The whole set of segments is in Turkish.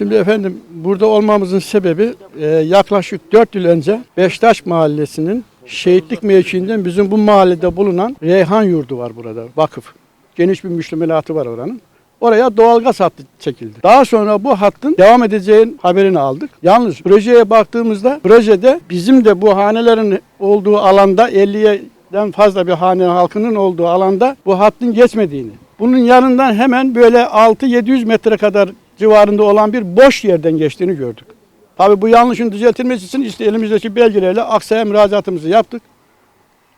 Şimdi efendim burada olmamızın sebebi e, yaklaşık 4 yıl önce Beştaş Mahallesi'nin şehitlik mevkiinden bizim bu mahallede bulunan Reyhan Yurdu var burada vakıf. Geniş bir müştemilatı var oranın. Oraya doğalgaz hattı çekildi. Daha sonra bu hattın devam edeceğin haberini aldık. Yalnız projeye baktığımızda projede bizim de bu hanelerin olduğu alanda 50'den fazla bir hane halkının olduğu alanda bu hattın geçmediğini. Bunun yanından hemen böyle 6-700 metre kadar civarında olan bir boş yerden geçtiğini gördük. Tabi bu yanlışın düzeltilmesi için işte elimizdeki belgelerle Aksa'ya müracaatımızı yaptık.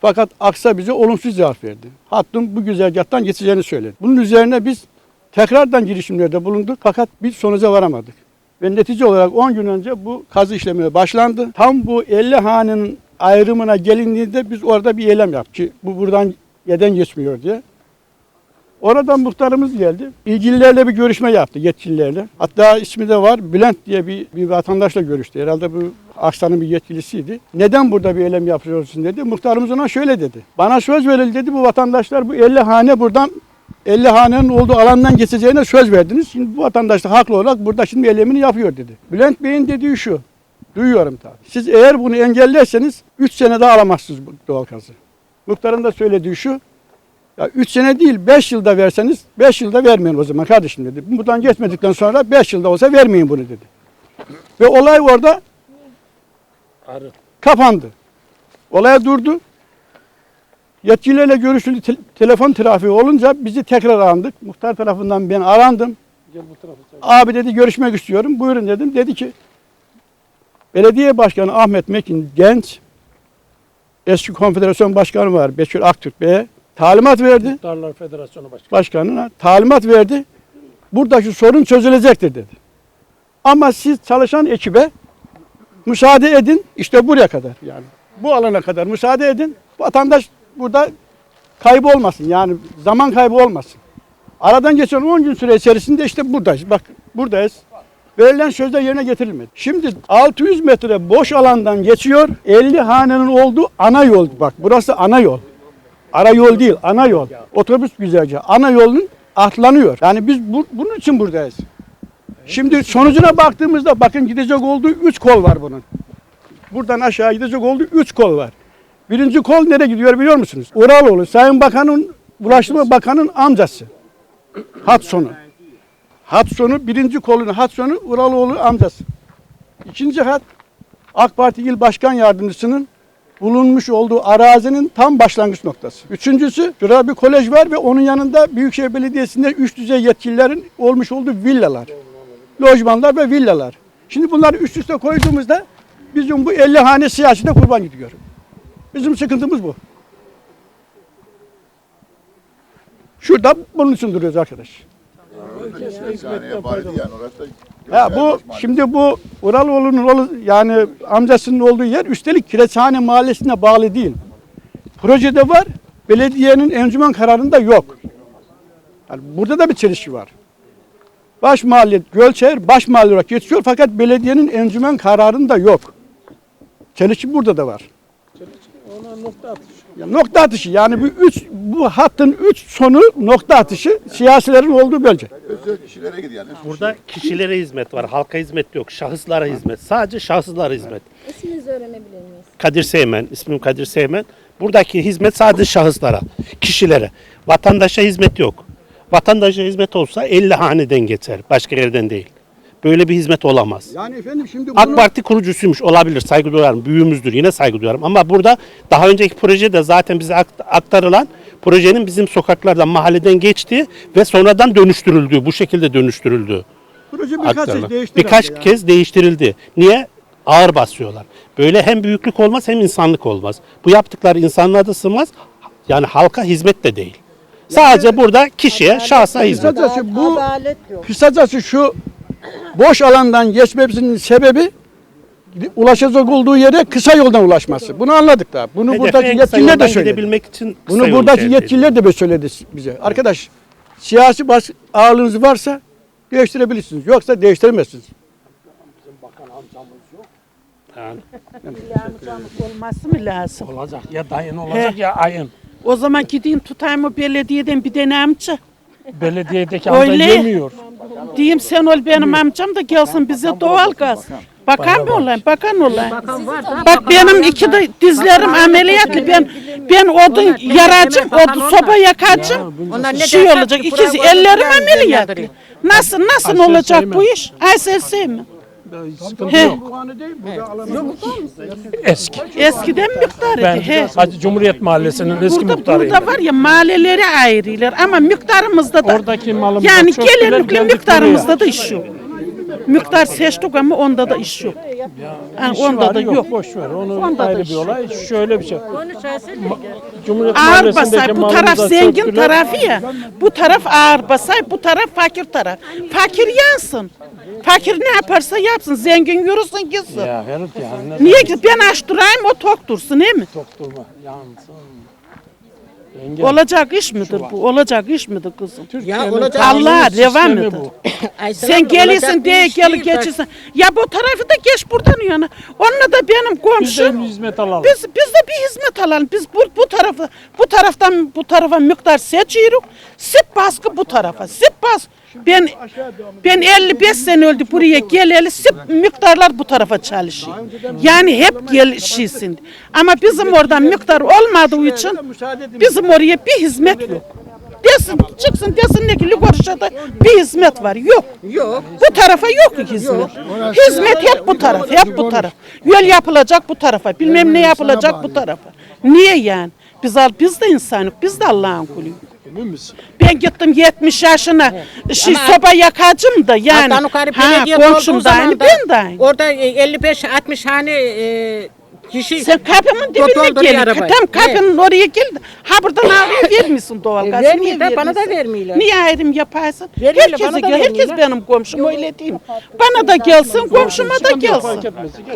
Fakat Aksa bize olumsuz cevap verdi. Hattın bu güzergahtan geçeceğini söyledi. Bunun üzerine biz tekrardan girişimlerde bulunduk fakat bir sonuca varamadık. Ve netice olarak 10 gün önce bu kazı işlemine başlandı. Tam bu 50 hanenin ayrımına gelindiğinde biz orada bir eylem yaptık ki bu buradan yeden geçmiyor diye. Oradan muhtarımız geldi. İlgililerle bir görüşme yaptı yetkililerle. Hatta ismi de var. Bülent diye bir, bir vatandaşla görüştü. Herhalde bu Aksa'nın bir yetkilisiydi. Neden burada bir eylem yapıyorsun dedi. Muhtarımız ona şöyle dedi. Bana söz verildi dedi bu vatandaşlar bu 50 hane buradan 50 hanenin olduğu alandan geçeceğine söz verdiniz. Şimdi bu vatandaş da haklı olarak burada şimdi eylemini yapıyor dedi. Bülent Bey'in dediği şu. Duyuyorum tabii. Siz eğer bunu engellerseniz 3 sene daha alamazsınız bu doğal gazı. Muhtarın da söylediği şu. Ya 3 sene değil 5 yılda verseniz 5 yılda vermeyin o zaman kardeşim dedi. Buradan geçmedikten sonra 5 yılda olsa vermeyin bunu dedi. Ve olay orada kapandı. Olay durdu. Yetkililerle görüşüldü. Te- telefon trafiği olunca bizi tekrar arandık. Muhtar tarafından ben arandım. Abi dedi görüşmek istiyorum. Buyurun dedim. Dedi ki Belediye Başkanı Ahmet Mekin Genç eski konfederasyon başkanı var Bekir Aktürk Bey'e talimat verdi. Muhtarlar Federasyonu Başkanı. Başkanına talimat verdi. Buradaki sorun çözülecektir dedi. Ama siz çalışan ekibe müsaade edin. işte buraya kadar yani. Bu alana kadar müsaade edin. Vatandaş burada kaybı olmasın. Yani zaman kaybı olmasın. Aradan geçen 10 gün süre içerisinde işte buradayız. Bak buradayız. Verilen sözler yerine getirilmedi. Şimdi 600 metre boş alandan geçiyor. 50 hanenin olduğu ana yol. Bak burası ana yol. Ara yol değil, ana yol. Otobüs güzergahı. Ana yolun atlanıyor. Yani biz bu, bunun için buradayız. Şimdi sonucuna baktığımızda bakın gidecek olduğu 3 kol var bunun. Buradan aşağı gidecek olduğu 3 kol var. Birinci kol nereye gidiyor biliyor musunuz? Uraloğlu, Sayın Bakan'ın, Ulaştırma Bakan'ın amcası. Hat sonu. Hat sonu, birinci kolun hat sonu Uraloğlu amcası. İkinci hat AK Parti İl Başkan Yardımcısının bulunmuş olduğu arazinin tam başlangıç noktası. Üçüncüsü şurada bir kolej var ve onun yanında Büyükşehir Belediyesi'nde üst düzey yetkililerin olmuş olduğu villalar. Lojmanlar ve villalar. Şimdi bunları üst üste koyduğumuzda bizim bu 50 hane siyasete kurban gidiyor. Bizim sıkıntımız bu. Şurada bunun için duruyoruz arkadaş. Saniye bari yani orası Ya bu şimdi bu Uraloğlu'nun oğlu yani amcasının olduğu yer üstelik Kireçhane Mahallesi'ne bağlı değil. Projede var, belediyenin encümen kararında yok. Yani burada da bir çelişki var. Baş mahalle, Gölçehir baş mahalle olarak geçiyor fakat belediyenin encümen kararında yok. Çelişki burada da var. Ona nokta atışı. Ya nokta atışı yani bu üç bu hattın üç sonu nokta atışı siyasilerin olduğu bölge. özel kişilere gidiyor. Yani. Burada kişilere hizmet var. Halka hizmet yok. Şahıslara hizmet. Sadece şahıslara hizmet. İsminizi öğrenebilir miyiz? Kadir Seymen, ismim Kadir Seymen. Buradaki hizmet sadece şahıslara, kişilere. Vatandaşa hizmet yok. Vatandaşa hizmet olsa 50 haneden geçer. Başka yerden değil. Böyle bir hizmet olamaz. Yani efendim şimdi AK Parti kurucusuymuş olabilir saygı duyarım büyüğümüzdür yine saygı duyarım ama burada daha önceki projede zaten bize akt- aktarılan projenin bizim sokaklardan mahalleden geçtiği ve sonradan dönüştürüldüğü bu şekilde dönüştürüldüğü proje birkaç aktarılan. kez değişti. Birkaç herhalde ya. kez değiştirildi. Niye? Ağır basıyorlar. Böyle hem büyüklük olmaz hem insanlık olmaz. Bu yaptıkları insanlığa da sığmaz. Yani halka hizmet de değil. Sadece burada kişiye, şahsa hizmet. Kısacası bu kısacası şu boş alandan geçmemizin sebebi ulaşacak olduğu yere kısa yoldan ulaşması. Bunu anladık da. Bunu Hedefe buradaki yetkililer de söyledi. için Bunu buradaki yetkililer de böyle söyledi bize. Arkadaş siyasi baş ağırlığınız varsa değiştirebilirsiniz. Yoksa değiştiremezsiniz. Yani. Amcamlık olması mı lazım? Olacak ya dayın olacak ya ayın. O zaman gideyim tutayım o belediyeden bir tane amca. Belediyedeki amca Öyle. yemiyor. Diyeyim sen ol benim amcam da gelsin bize doğalgaz. Bakan mı olayım? Bakan olayım. Bak benim iki de dizlerim ameliyatlı. Ben ben odun yaracım, odun soba yakacım. Şey olacak. İkiz ellerim ameliyatlı. Nasıl nasıl olacak bu iş? Aysel mi? Sıkıntı He. yok. Eski. Eskiden miktarıydı. Ben He. Hacı Cumhuriyet Mahallesi'nin eski Burada, muhtarıyım. burada var ya mahalleleri ayrılar ama miktarımızda da Oradaki malımıza yani çöktüler, gelenlikle geldik miktarımızda da iş yok. Miktar seçtik ama onda da iş yok. Yani İşi onda var, da yok. Boş ver. Onu Onda da ayrı iş bir yok. olay. Şöyle bir şey. Cumhuriyet Ağır Mahallesi'ndeki basay bu taraf malımıza zengin çöktüler. tarafı ya. Bu taraf ağır basay bu taraf fakir taraf. Fakir yansın. Fakir ne yaparsa yapsın. Zengin yürüsün gitsin. Ya herif ne Niye ki ben aç durayım o tok dursun değil mi? doktorma yansın. Yenge, Olacak iş midir bu? Olacak iş midir kızım? Türkiye'nin olacak. Allah devam edin. bu. Sen gelirsin diye gel geçirsin. Ya bu tarafı da geç buradan yana. Onunla da benim Biz de komşum. bir hizmet alalım. Biz biz de bir hizmet alalım. Biz bu, bu tarafı bu taraftan bu tarafa miktar seçiyoruz. Sip baskı bu tarafa. Sip bas. Ben ben 55 sene oldu buraya geleli sip miktarlar bu tarafa çalışıyor. Yani hep gelişsin. Ama bizim oradan miktar olmadığı için bizim oraya bir hizmet yok. Desin çıksın desin ki Ligorşa'da bir hizmet var. Yok. Yok. Bu tarafa yok hizmet. Hizmet hep bu taraf, hep bu taraf. Yol yapılacak bu tarafa, bilmem ne yapılacak bu tarafa. Niye yani? Biz al, biz de insanız, biz de Allah'ın kuluyuz. Emin misin? Ben gittim 70 yaşına, şey, soba yakacım da yani. Ha, komşum da aynı, ben de. Orada 55-60 hane e, kişi Sen kapımın dibine gel. Tam kapının oraya gel. Ha buradan ağrıyor vermiyorsun doğalgazı. E, vermiyor Niye da bana da vermiyorlar. Niye ayrım yaparsın? Vermiyorlar, Herkese gel. Herkes benim komşum öyle değil? Bana da gelsin, komşuma da gelsin.